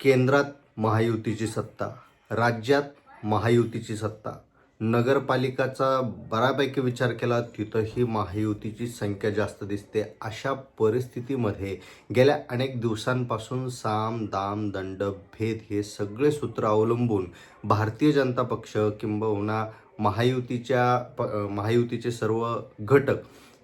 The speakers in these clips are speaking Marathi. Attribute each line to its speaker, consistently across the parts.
Speaker 1: केंद्रात महायुतीची सत्ता राज्यात महायुतीची सत्ता. नगरपालिकाचा बऱ्यापैकी विचार केला तिथंही महायुतीची संख्या जास्त दिसते. अशा परिस्थितीमध्ये गेल्या अनेक दिवसांपासून साम दाम दंड भेद हे सगळे सूत्र अवलंबून भारतीय जनता पक्ष किंबहुना महायुतीच्या प महायुतीचे सर्व घटक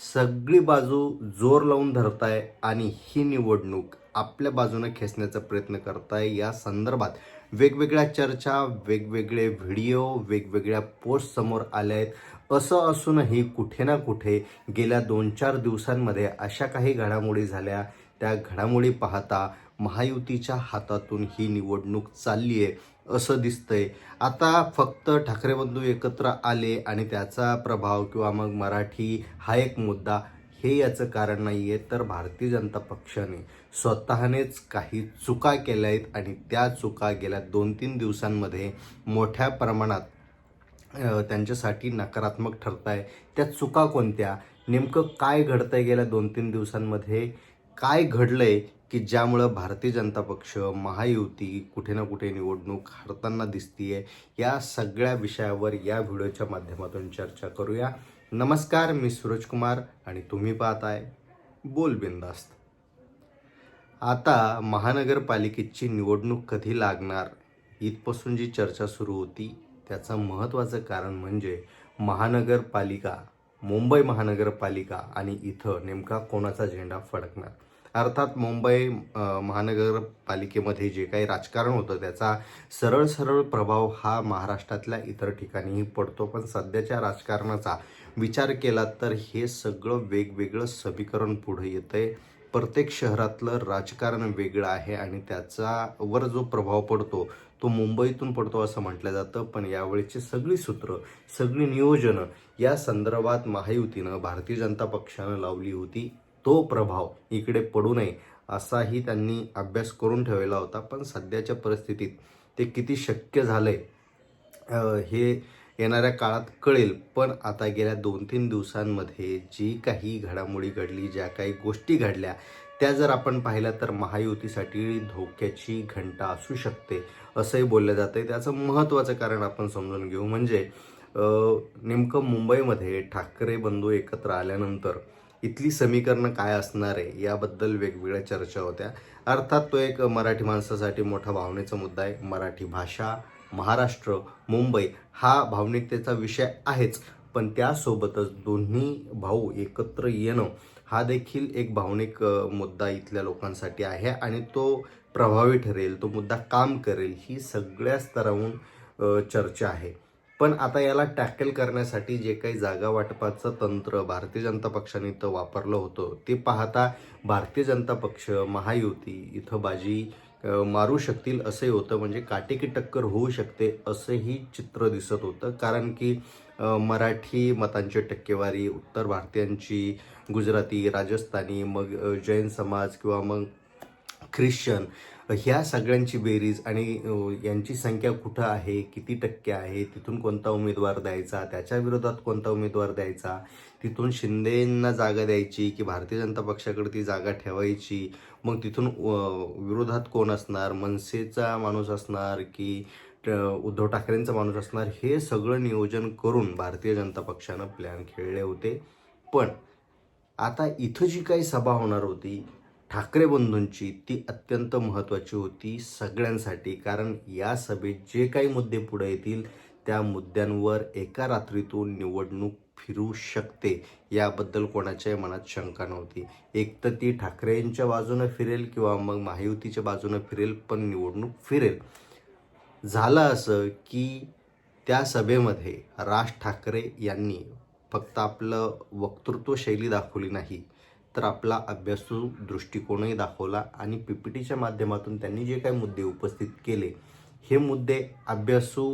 Speaker 1: सगळी बाजू जोर लावून धरताय आणि ही निवडणूक आपल्या बाजूने खेचण्याचा प्रयत्न करताय. या संदर्भात वेगवेगळ्या चर्चा वेगवेगळे व्हिडिओ वेगवेगळ्या पोस्ट समोर आल्या आहेत असं असूनही कुठे ना कुठे गेल्या दोन चार दिवसांमध्ये अशा काही घडामोडी झाल्या. त्या घडामोडी पाहता महायुतीच्या हातातून ही निवडणूक चालली आहे असं दिसतंय. आता फक्त ठाकरे बंधू एकत्र आले आणि त्याचा प्रभाव किंवा मग मराठी हा एक मुद्दा हे याचं कारण नाही आहे तर भारतीय जनता पक्षाने स्वतःनेच काही चुका केल्या आहेत आणि त्या चुका गेल्या दोन तीन दिवसांमध्ये मोठ्या प्रमाणात त्यांच्यासाठी नकारात्मक ठरत आहे त्या चुका कोणत्या? नेमकं काय घडतं आहे गेल्या दोन तीन दिवसांमध्ये? काय घडलं आहे की ज्यामुळं भारतीय जनता पक्ष महायुती कुठे ना कुठे निवडणूक हरताना दिसतीये? या सगळ्या विषयावर या व्हिडिओच्या माध्यमातून चर्चा करूया. नमस्कार मी सूरज कुमार आणि तुम्ही पाहताय बोल बिंदास्त. आता महानगरपालिकेची निवडणूक कधी लागणार इथपासून जी चर्चा सुरू होती त्याचं महत्त्वाचं कारण म्हणजे महानगरपालिका मुंबई महानगरपालिका आणि इथं नेमका कोणाचा झेंडा फडकणार? अर्थात मुंबई महानगरपालिकेमध्ये जे काही राजकारण होतं त्याचा सरळ सरळ प्रभाव हा महाराष्ट्रातल्या इतर ठिकाणीही पडतो. पण सध्याच्या राजकारणाचा विचार केला तर हे सगळं वेगवेगळं समीकरण पुढे आहे प्रत्येक शहरातलं राजकारण वेगळं आहे आणि त्याचा वर जो प्रभाव पडतो तो मुंबईतून पडतो असं म्हटलं जातं. पण यावेळीची सगळी सूत्र सगळी नियोजनं या संदर्भात महायुतीनं भारतीय जनता पक्षानं लावली होती. तो प्रभाव इकडे पडू नये असाही त्यांनी अभ्यास करून ठेवलेला होता. पण सध्याच्या परिस्थितीत ते किती शक्य झालं आहे हे येणाऱ्या काळात कळेल. पण आता गेल्या दोन तीन दिवसांमध्ये जी काही घडामोडी घडली ज्या काही गोष्टी घडल्या त्या जर आपण पाहिल्या तर महायुतीसाठी धोक्याची घंटा असू शकते असंही बोललं जातं आहे त्याचं महत्त्वाचं कारण आपण समजून घेऊ म्हणजे नेमकं मुंबईमध्ये ठाकरे बंधू एकत्र आल्यानंतर इथली समीकरणं काय असणार आहे याबद्दल वेगवेगळ्या चर्चा होत्या. अर्थात तो एक मराठी माणसासाठी मोठा भावनेचा मुद्दा आहे मराठी भाषा महाराष्ट्र मुंबई हा भावनिकतेचा विषय आहेच. पण त्यासोबतच दोन्ही भाऊ एकत्र येणं हा देखील एक भावनिक मुद्दा इथल्या लोकांसाठी आहे आणि तो प्रभावी ठरेल तो मुद्दा काम करेल ही सगळ्या स्तरावरून चर्चा आहे. पण आता याला टॅकल करण्यासाठी जे काही जागा वाटपाचं तंत्र भारतीय जनता पक्षाने इथं वापरलं होतं ते पाहता भारतीय जनता पक्ष महायुती इथं बाजी मारू शकतील असे होतं. म्हणजे काटेकी टक्कर होऊ शकते असंही चित्र दिसत होतं. कारण की मराठी मतांची टक्केवारी उत्तर भारतीयांची गुजराती राजस्थानी मग जैन समाज किंवा मग ख्रिश्चन ह्या सगळ्यांची बेरीज आणि यांची संख्या कुठं आहे किती टक्के आहे तिथून कोणता उमेदवार द्यायचा त्याच्या विरोधात कोणता उमेदवार द्यायचा तिथून शिंदेंना जागा द्यायची की भारतीय जनता पक्षाकडे ती जागा ठेवायची मग तिथून विरोधात कोण असणार मनसेचा माणूस असणार की ट- उद्धव ठाकरेंचा माणूस असणार हे सगळं नियोजन करून भारतीय जनता पक्षानं प्लॅन खेळले होते. पण आता इथं जी काही सभा होणार होती ठाकरे बंधूंची ती अत्यंत महत्त्वाची होती सगळ्यांसाठी. कारण या सभेत जे काही मुद्दे पुढे येतील त्या मुद्द्यांवर एका रात्रीतून निवडणूक फिरू शकते याबद्दल कोणाच्याही मनात शंका नव्हती. एक तर ती ठाकरेंच्या बाजूनं फिरेल किंवा मग महायुतीच्या बाजूनं फिरेल पण निवडणूक फिरेल. झालं असं की त्या सभेमध्ये राज ठाकरे यांनी फक्त आपलं वक्तृत्व शैली दाखवली नाही. तर आपला अभ्यासू दृष्टिकोनही दाखवला आणि पी पी टीच्या माध्यमातून त्यांनी जे काही मुद्दे उपस्थित केले हे मुद्दे अभ्यासू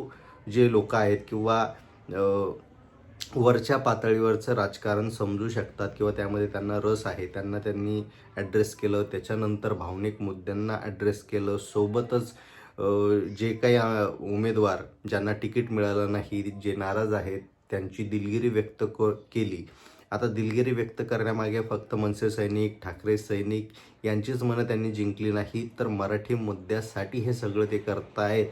Speaker 1: जे लोक आहेत किंवा वरच्या पातळीवरचं राजकारण समजू शकतात किंवा त्यामध्ये त्यांना रस आहे त्यांना त्यांनी ॲड्रेस केलं त्याच्यानंतर भावनिक मुद्द्यांना ॲड्रेस केलं सोबतच जे काही उमेदवार ज्यांना तिकीट मिळालं नाही जे नाराज आहेत त्यांची दिलगिरी व्यक्त क केली. आता दिलगिरी व्यक्त करण्यामागे फक्त मनसे सैनिक ठाकरे सैनिक यांचीच मनं त्यांनी जिंकली नाही तर मराठी मुद्द्यासाठी हे सगळं ते करतायत.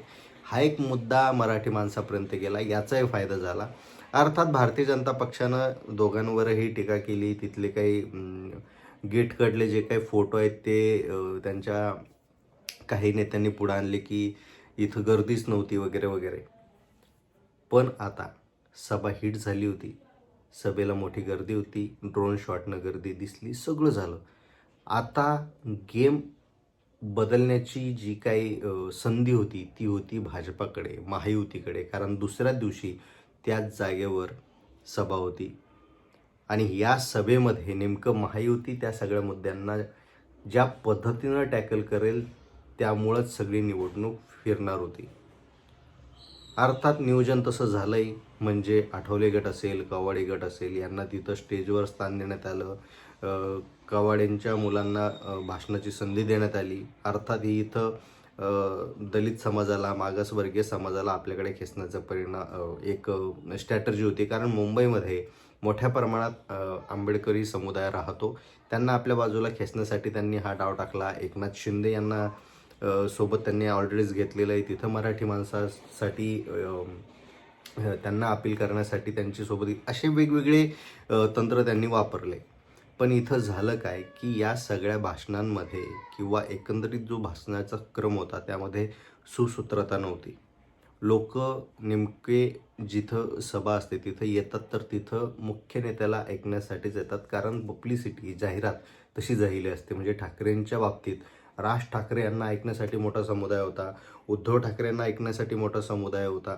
Speaker 1: हा एक मुद्दा मराठी माणसापर्यंत गेला याचाही फायदा झाला. अर्थात भारतीय जनता पक्षानं दोघांवरही टीका केली तिथले काही गेटकडले जे काही फोटो आहेत ते त्यांच्या काही नेत्यांनी पुढे आणले की इथं गर्दीच नव्हती वगैरे वगैरे. पण आता सभा हिट झाली होती. सभेला मोठी गर्दी होती ड्रोन शॉटनं गर्दी दिसली सगळं झालं. आता गेम बदलण्याची जी काही संधी होती ती होती भाजपाकडे महायुतीकडे. कारण दुसऱ्या दिवशी त्याच जागेवर सभा होती. आणि या सभेमध्ये नेमकं महायुती त्या सगळ्या मुद्द्यांना ज्या पद्धतीनं टॅकल करेल त्यामुळंच सगळी निवडणूक फिरणार होती. अर्थात नियोजन तसं झालंय म्हणजे आठवले गट असेल कवाडे गट असेल यांना तिथं स्टेजवर स्थान देण्यात आलं. कवाड्यांच्या मुलांना भाषणाची संधी देण्यात आली. अर्थात ही इथं दलित समाजाला मागासवर्गीय समाजाला आपल्याकडे खेचण्याचा परिणाम एक स्ट्रॅटर्जी होती. कारण मुंबईमध्ये मोठ्या प्रमाणात आंबेडकरी समुदाय राहतो. त्यांना आपल्या बाजूला खेचण्यासाठी त्यांनी हा डाव टाकला. एकनाथ शिंदे यांना सोबत त्यांनी ऑलरेडीच घेतलेलं आहे. तिथं मराठी माणसासाठी त्यांना अपील करण्यासाठी त्यांच्यासोबत असे वेगवेगळे तंत्र त्यांनी वापरले. पण इथं झालं काय की या सगळ्या भाषणांमध्ये किंवा एकंदरीत जो भाषणाचा क्रम होता त्यामध्ये सुसूत्रता नव्हती. लोक नेमके जिथं सभा असते तिथं येतात तर तिथं मुख्य नेत्याला ऐकण्यासाठीच येतात. कारण पब्लिसिटी जाहिरात तशी झालेली असते. म्हणजे ठाकरेंच्या बाबतीत राज ठाकरे यांना ऐकण्यासाठी मोठा समुदाय होता. उद्धव ठाकरे यांना ऐकण्यासाठी मोठा समुदाय होता.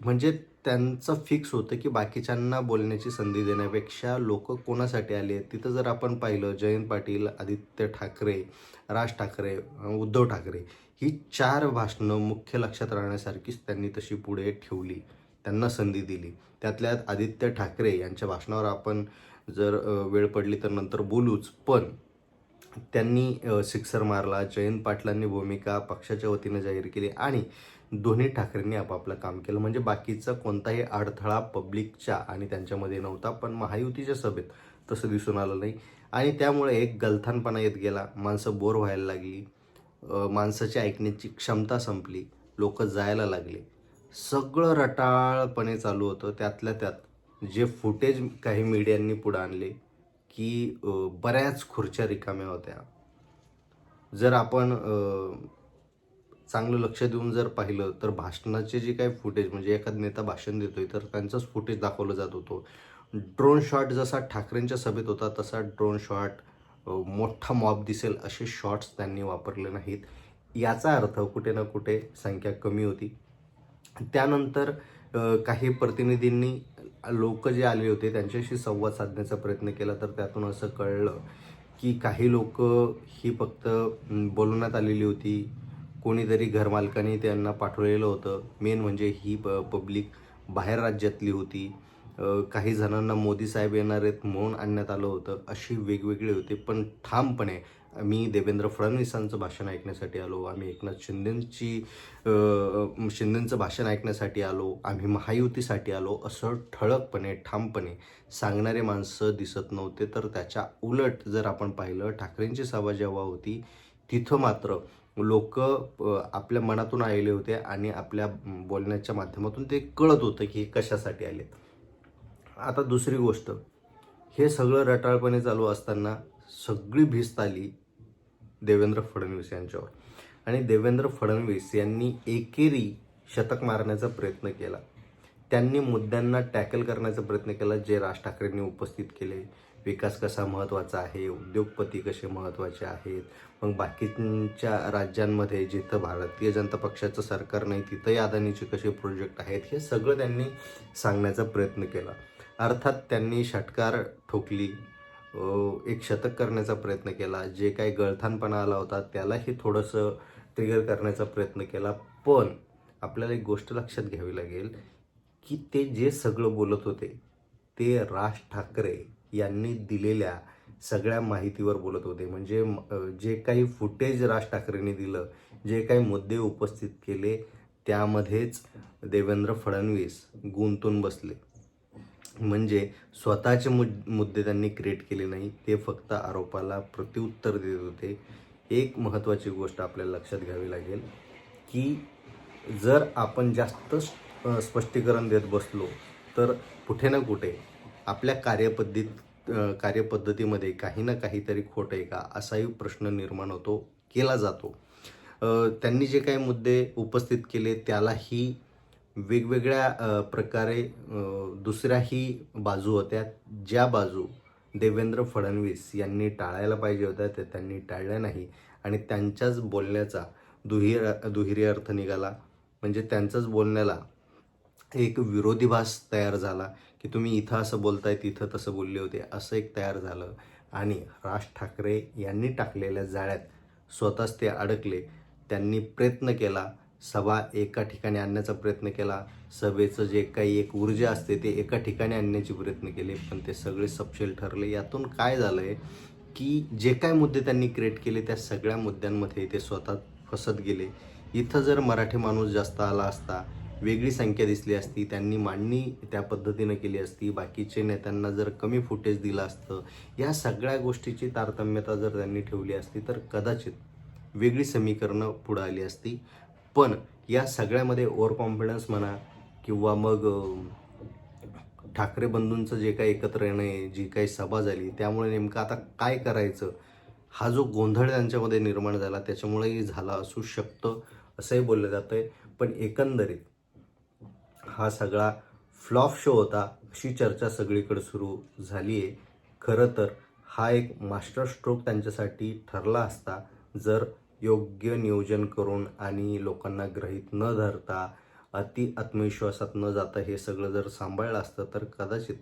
Speaker 1: म्हणजे त्यांचं फिक्स होतं की बाकीच्यांना बोलण्याची संधी देण्यापेक्षा लोक कोणासाठी आले आहेत? तिथं जर आपण पाहिलं जयंत पाटील आदित्य ठाकरे राज ठाकरे उद्धव ठाकरे ही चार भाषणं मुख्य लक्षात राहण्यासारखीच त्यांनी तशी पुढे ठेवली. त्यांना संधी दिली. त्यातल्या आदित्य ठाकरे यांच्या भाषणावर आपण जर वेळ पडली तर नंतर बोलूच. पण त्यांनी सिक्सर मारला जयंत पाटलांनी भूमिका पक्षाच्या वतीनं जाहीर केली आणि दोन्ही ठाकरेंनी आपापलं काम केलं. म्हणजे बाकीचा कोणताही अडथळा पब्लिकच्या आणि त्यांच्यामध्ये नव्हता पण महायुतीच्या सभेत तसं दिसून आलं नाही. आणि त्यामुळे एक गलथानपणा येत गेला. माणसं बोर व्हायला लागली. माणसाची ऐकण्याची क्षमता संपली. लोक जायला लागले. सगळं रटाळपणे चालू होतं. त्यातल्या त्यात जे फुटेज काही मीडियांनी पुढं आणले की बऱ्याच खुर्च्या रिकाम्या होत्या. जर आपण चांगलं लक्ष देऊन जर पाहिलं तर भाषणाचे जे काही फुटेज म्हणजे एखादा नेता भाषण देतोय तर त्यांचंच फुटेज दाखवलं जात होतो. ड्रोन शॉट जसा ठाकरेंच्या सभेत होता तसा ड्रोन शॉट मोठा मॉब दिसेल असे शॉट्स त्यांनी वापरले नाहीत. याचा अर्थ कुठे ना कुठे संख्या कमी होती. त्यानंतर काही प्रतिनिधींनी लोक जे आले होते त्यांच्याशी संवाद साधण्याचा प्रयत्न केला तर त्यातून असं कळलं की काही लोक ही फक्त बोलवण्यात आलेली होती. कोणीतरी घरमालकाने त्यांना पाठवलेलं होतं. मेन म्हणजे ही प पब्लिक बाहेर राज्यातली होती. काही जणांना मोदी साहेब येणार आहेत म्हणून आणण्यात आलं होतं. अशी वेगवेगळे होते. पण ठामपणे मी देवेंद्र फडणवीसांचं भाषण ऐकण्यासाठी आलो आम्ही एकनाथ शिंदेंची शिंदेंचं भाषण ऐकण्यासाठी आलो आम्ही महायुतीसाठी आलो असं ठळकपणे ठामपणे सांगणारे माणसं दिसत नव्हते. तर त्याच्या उलट जर आपण पाहिलं ठाकरेंची सभा जेव्हा होती तिथं मात्र लोक आपल्या मनातून आलेले होते आणि आपल्या बोलण्याच्या माध्यमातून ते कळत होतं की हे कशासाठी आलेत. आता दुसरी गोष्ट हे सगळं रटाळपणे चालू असताना सगळी भिस्त आली देवेंद्र फडणवीस यांच्यावर. आणि देवेंद्र फडणवीस यांनी एकेरी शतक मारण्याचा प्रयत्न केला. त्यांनी मुद्द्यांना टॅकल करण्याचा प्रयत्न केला. जे राज ठाकरेंनी उपस्थित केले. विकास कसा महत्त्वाचा आहे? उद्योगपती कसे महत्त्वाचे आहेत? मग बाकीच्या राज्यांमध्ये जिथं भारतीय जनता पक्षाचं सरकार नाही तिथंही अदानीचे कसे प्रोजेक्ट आहेत? हे सगळं त्यांनी सांगण्याचा प्रयत्न केला. अर्थात त्यांनी षटकार ठोकली. एक शतक करण्याचा प्रयत्न केला. जे काही गळथानपणा आला होता त्यालाही थोडंसं ट्रिगर करण्याचा प्रयत्न केला. पण आपल्याला एक गोष्ट लक्षात घ्यावी लागेल की ते जे सगळं बोलत होते ते राज ठाकरे यांनी दिलेल्या सगळ्या माहितीवर बोलत होते. म्हणजे जे काही फुटेज राज ठाकरेंनी दिलं जे काही मुद्दे उपस्थित केले त्यामध्येच देवेंद्र फडणवीस गुंतून बसले. म्हणजे स्वतःचे मुद मुद्दे त्यांनी क्रिएट केले नाही ते फक्त आरोपाला प्रत्युत्तर देत होते. एक महत्त्वाची गोष्ट आपल्याला लक्षात घ्यावी लागेल की जर आपण जास्त स्पष्टीकरण देत बसलो तर कुठे ना कुठे आपल्या कार्यपद्धतीत कार्यपद्धतीमध्ये काही ना काहीतरी खोटं आहे का असाही प्रश्न निर्माण होतो केला जातो. त्यांनी जे काही मुद्दे उपस्थित केले त्यालाही वेगवेगळ्या प्रकारे दुसऱ्याही बाजू होत्या. ज्या बाजू देवेंद्र फडणवीस यांनी टाळायला पाहिजे होत्या ते त्यांनी टाळल्या नाही. आणि त्यांच्याच बोलण्याचा दुहिर दुहेरी अर्थ निघाला. म्हणजे त्यांचंच बोलण्याला एक विरोधीभास तयार झाला की तुम्ही इथं असं बोलताय तिथं तसं बोलले होते असं एक तयार झालं. आणि राज ठाकरे यांनी टाकलेल्या जाळ्यात स्वतःच ते अडकले. त्यांनी प्रयत्न केला सभा एका ठिकाणी आणण्याचा प्रयत्न केला. सभेचं जे काही एक ऊर्जा असते ते एका ठिकाणी आणण्याचे प्रयत्न केले. पण ते सगळे सपशेल ठरले. यातून काय झालं आहे की जे काय मुद्दे त्यांनी क्रिएट केले त्या सगळ्या मुद्द्यांमध्ये ते स्वतः फसत गेले. इथं जर मराठी माणूस जास्त आला असता वेगळी संख्या दिसली असती त्यांनी मांडणी त्या पद्धतीनं केली असती बाकीचे नेत्यांना जर कमी फुटेज दिलं असतं या सगळ्या गोष्टीची तारतम्यता जर त्यांनी ठेवली असती तर कदाचित वेगळी समीकरणं पुढं आली असती. पण या सगळ्यामध्ये ओव्हर कॉन्फिडन्स म्हणा किंवा मग ठाकरे बंधूंचं जे काही एकत्र येणं आहे जी काही सभा झाली त्यामुळे नेमकं आता काय करायचं? हा जो गोंधळ त्यांच्यामध्ये निर्माण झाला त्याच्यामुळेही झाला असू शकतं असंही बोललं जातं आहे पण एकंदरीत हा सगळा फ्लॉप शो होता अशी चर्चा सगळीकडे सुरू झाली आहे. खरं तर हा एक मास्टर स्ट्रोक त्यांच्यासाठी ठरला असता जर योग्य नियोजन करून आणि लोकांना ग्रहित न धरता अति आत्मविश्वासात न जाता हे सगळं जर सांभाळलं असतं तर कदाचित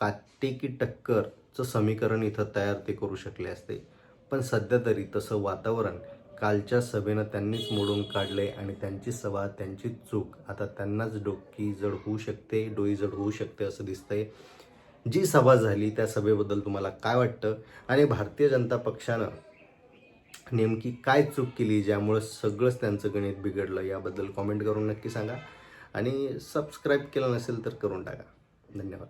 Speaker 1: काटेकी टक्करचं समीकरण इथं तयार ते करू शकले असते. पण सध्या तरी तसं वातावरण कालच्या सभेनं त्यांनीच मोडून काढले आणि त्यांची सभा त्यांची चूक आता त्यांनाच डोकी जड होऊ शकते डोई जड होऊ शकते असं दिसतंय. जी सभा झाली त्या सभेबद्दल तुम्हाला काय वाटतं? आणि भारतीय जनता पक्षानं नेमकी काय चूक केली ज्यामुळं सगळंच त्यांचं गणित बिघडलं याबद्दल कॉमेंट करून नक्की सांगा. आणि सबस्क्राईब केलं नसेल तर करून टाका. धन्यवाद.